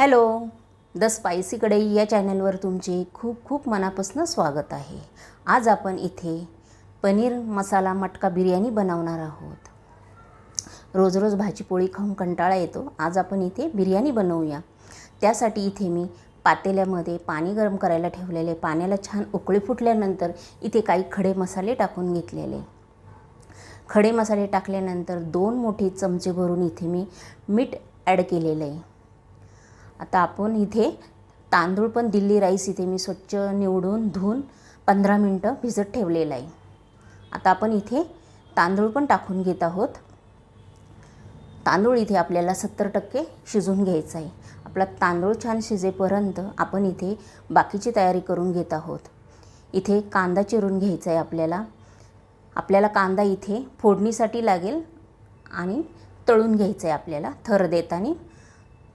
Hello the spicy कढई या चॅनलवर तुमचे खूप खूप मनापासून स्वागत आहे. आज आपण इथे पनीर मसाला मटका बिर्याणी बनवणार आहोत. रोज रोज भाजीपोळी खाऊन कंटाळा येतो. आज आपण इथे बिर्याणी बनवूया. त्यासाठी इथे मी पातेल्यामध्ये पाणी गरम करायला ठेवलेले पाण्याला छान उकळी फुटल्यानंतर इथे काही खडे मसाले टाकून घेतलेले. खडे मसाले टाकल्यानंतर दोन मोठे चमचे भरून इथे मी मीठ ॲड केलेलं आहे. आता आपण इथे तांदूळ पण दिल्ली राईस इथे मी स्वच्छ निवडून धुवून पंधरा मिनटं भिजत ठेवलेलं आहे. आता आपण इथे तांदूळ पण टाकून घेत आहोत. तांदूळ इथे आपल्याला सत्तर टक्के शिजून घ्यायचा आहे. आपला तांदूळ छान शिजेपर्यंत आपण इथे बाकीची तयारी करून घेत आहोत. इथे कांदा चिरून घ्यायचा आहे आपल्याला. आपल्याला कांदा इथे फोडणीसाठी लागेल आणि तळून घ्यायचं आहे आपल्याला थर देताना.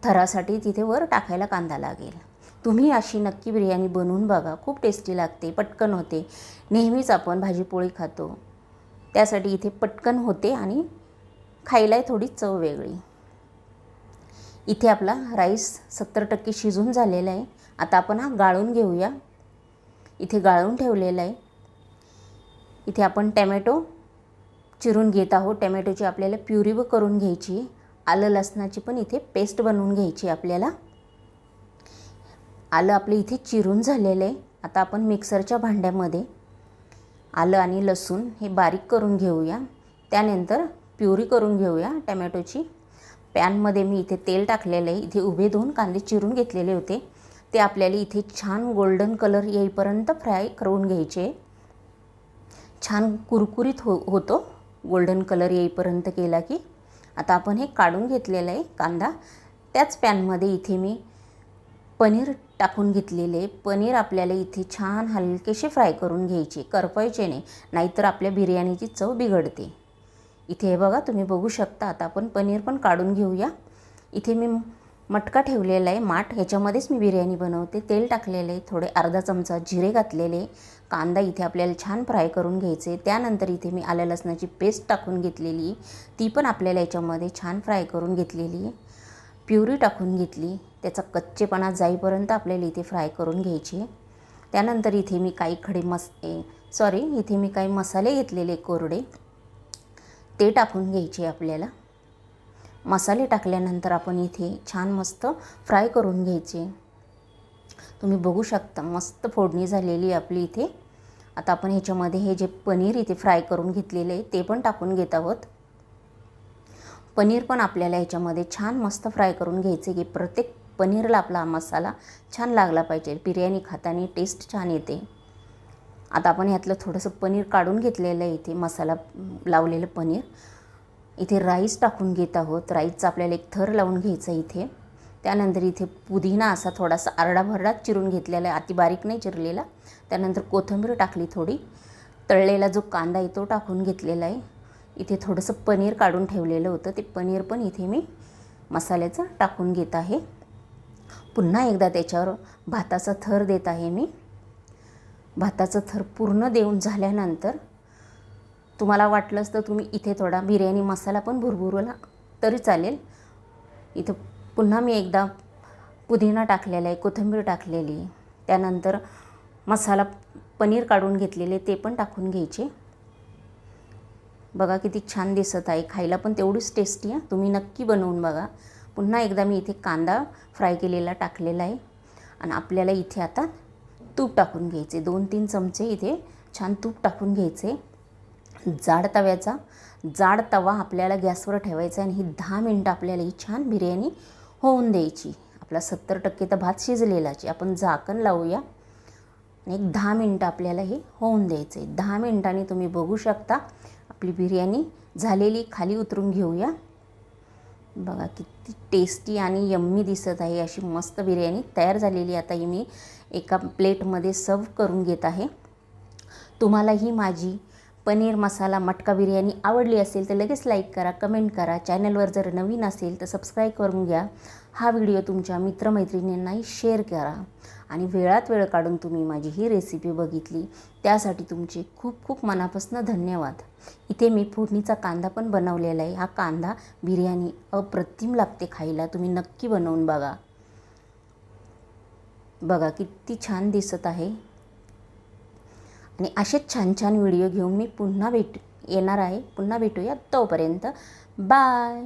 थरासाठी तिथे वर टाकायला कांदा लागेल. तुम्ही अशी नक्की बिर्याणी बनवून बघा. खूप टेस्टी लागते पटकन होते. नेहमीच आपण भाजीपोळी खातो. त्यासाठी इथे पटकन होते आणि खायलाही थोडी चव वेगळी. इथे आपला राईस सत्तर टक्के शिजून झालेला आहे. आता आपण हा गाळून घेऊया. इथे गाळून ठेवलेला आहे. इथे आपण टॅमॅटो चिरून घेत आहोत. टॅमॅटोची आपल्याला प्युरी करून घ्यायची आलं लसणाची पण इथे पेस्ट बनवून घ्यायची आपल्याला. आलं आपलं इथे चिरून झालेलं आहे. आता आपण मिक्सरच्या भांड्यामध्ये आलं आणि लसूण हे बारीक करून घेऊया. त्यानंतर प्युरी करून घेऊया टमॅटोची. पॅनमध्ये मी इथे तेल टाकलेलं आहे. इथे उभे दोन कांदे चिरून घेतलेले होते. ते आपल्याला इथे छान गोल्डन कलर येईपर्यंत फ्राय करून घ्यायचे. छान कुरकुरीत हो होतो. गोल्डन कलर येईपर्यंत केला की आता आपण हे काढून घेतलेलं आहे कांदा. त्याच पॅनमध्ये इथे मी पनीर टाकून घेतलेले. पनीर आपल्याला इथे छान हलकेसे फ्राय करून घ्यायचे करपायचे नाही नाहीतर आपल्या बिर्याणीची चव बिघडते. इथे हे बघा तुम्ही बघू शकता आता आपण पनीर पण काढून घेऊया. इथे मी मटका ठेवलेला आहे माठ. ह्याच्यामध्येच मी बिर्याणी बनवते. तेल टाकलेलं आहे थोडे अर्धा चमचा जिरे घातलेले कांदा इथे आपल्याला छान फ्राय करून घ्यायचे त्यानंतर इथे मी आल्या लसणाची पेस्ट टाकून घेतलेली ती पण आपल्याला याच्यामध्ये छान फ्राय करून घेतलेली आहे. प्युरी टाकून घेतली त्याचा कच्चेपणा जाईपर्यंत आपल्याला इथे फ्राय करून घ्यायची त्यानंतर इथे मी काही खडे मस सॉरी इथे मी काही मसाले घेतलेले कोरडे. ते टाकून घ्यायचे आपल्याला. मसाले टाकल्यानंतर आपण इथे छान मस्त फ्राय करून घ्यायचे. तुम्ही बघू शकता मस्त फोडणी झालेली आपली इथे. आता आपण ह्याच्यामध्ये हे जे पनीर इथे फ्राय करून घेतलेले आहे ते पण टाकून घेत आहोत. पनीर पण आपल्याला ह्याच्यामध्ये छान मस्त फ्राय करून घ्यायचे की प्रत्येक पनीरला आपला मसाला छान लागला पाहिजे. बिर्याणी खाताना टेस्ट छान येते. आता आपण ह्यातलं थोडंसं पनीर काढून घेतलेलं आहे इथे मसाला लावलेलं पनीर. इथे राईस टाकून घेत आहोत. राईसचा आपल्याला एक थर लावून घ्यायचा इथे. त्यानंतर इथे पुदिना असा थोडासा आरडाभरडाच चिरून घेतलेला आहे. अति बारीक नाही चिरलेला. त्यानंतर कोथिंबीर टाकली थोडी. तळलेला जो कांदा आहे तो टाकून घेतलेला आहे. इथे थोडंसं पनीर काढून ठेवलेलं होतं. ते पनीर पण इथे मी मसाल्याचं टाकून घेत आहे. पुन्हा एकदा त्याच्यावर भाताचा थर देत आहे मी. भाताचं थर पूर्ण देऊन झाल्यानंतर तुम्हाला वाटलंच तर तुम्ही इथे थोडा बिर्याणी मसाला पण भुरभुरवला तरी चालेल. इथं पुन्हा मी एकदा पुदिना टाकलेला आहे कोथिंबीर टाकलेली त्यानंतर मसाला पनीर काढून घेतलेले ते पण टाकून घ्यायचे. बघा किती छान दिसत आहे खायला पण तेवढीच टेस्टी आहे. तुम्ही नक्की बनवून बघा. पुन्हा एकदा मी इथे कांदा फ्राय केलेला टाकलेला आहे. आणि आपल्याला इथे आता तूप टाकून घ्यायचे. दोन तीन चमचे इथे छान तूप टाकून घ्यायचे. जाड तव्याचा जाड तवा आपल्याला गॅसवर ठेवायचा आणि ही दहा मिनटं आपल्याला ही छान बिर्याणी होऊन द्यायची. आपला सत्तर टक्के तर भात शिजलेलाची आपण झाकण लावूया. आणि एक दहा मिनटं आपल्याला हे होऊन द्यायचं आहे. दहा मिनटांनी तुम्ही बघू शकता आपली बिर्याणी झालेली. खाली उतरून घेऊया. बघा किती टेस्टी आणि यम्मी दिसत आहे अशी मस्त बिर्याणी तयार झालेली आता ही मी एका प्लेटमध्ये सर्व करून घेत आहे. तुम्हाला ही माझी पनीर मसाला मटका बिर्याणी आवडली असेल तर लगेच लाईक करा कमेंट करा. चॅनलवर जर नवीन असेल तर सबस्क्राईब करून घ्या. हा व्हिडिओ तुमच्या मित्रमैत्रिणींनाही शेअर करा. आणि वेळात वेळ काढून तुम्ही माझी ही रेसिपी बघितली. त्यासाठी तुमचे खूप खूप मनापासून धन्यवाद. इथे मी फोडणीचा कांदा पण बनवलेला आहे. हा कांदा बिर्याणी अप्रतिम लागते खायला. तुम्ही नक्की बनवून बघा. बघा किती छान दिसत आहे. आणि असेच छान छान व्हिडिओ घेऊन मी पुन्हा भेट येणार आहे. पुन्हा भेटूया तोपर्यंत बाय.